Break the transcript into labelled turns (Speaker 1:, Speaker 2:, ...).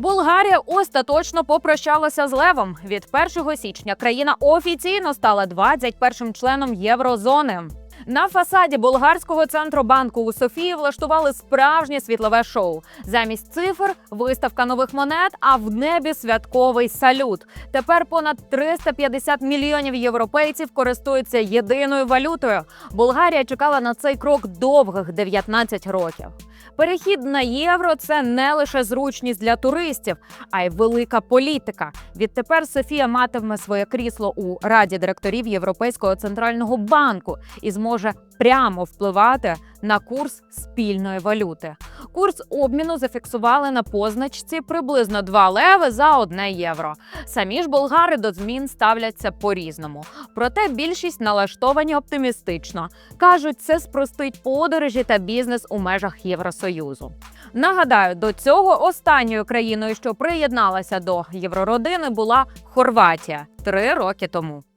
Speaker 1: Болгарія остаточно попрощалася з левом. Від 1 січня країна офіційно стала 21-м членом єврозони. На фасаді болгарського центробанку у Софії влаштували справжнє світлове шоу. Замість цифр виставка нових монет, а в небі святковий салют. Тепер понад 350 мільйонів європейців користуються єдиною валютою. Болгарія чекала на цей крок довгих 19 років. Перехід на євро це не лише зручність для туристів, а й велика політика. Відтепер Софія матиме своє крісло у раді директорів Європейського центрального банку і зможе прямо впливати на курс спільної валюти. Курс обміну зафіксували на позначці приблизно 2 леви за 1 євро. Самі ж болгари до змін ставляться по-різному. Проте більшість налаштовані оптимістично. кажуть, це спростить подорожі та бізнес у межах Євросоюзу. Нагадаю, до цього останньою країною, що приєдналася до єврородини, була Хорватія три роки тому.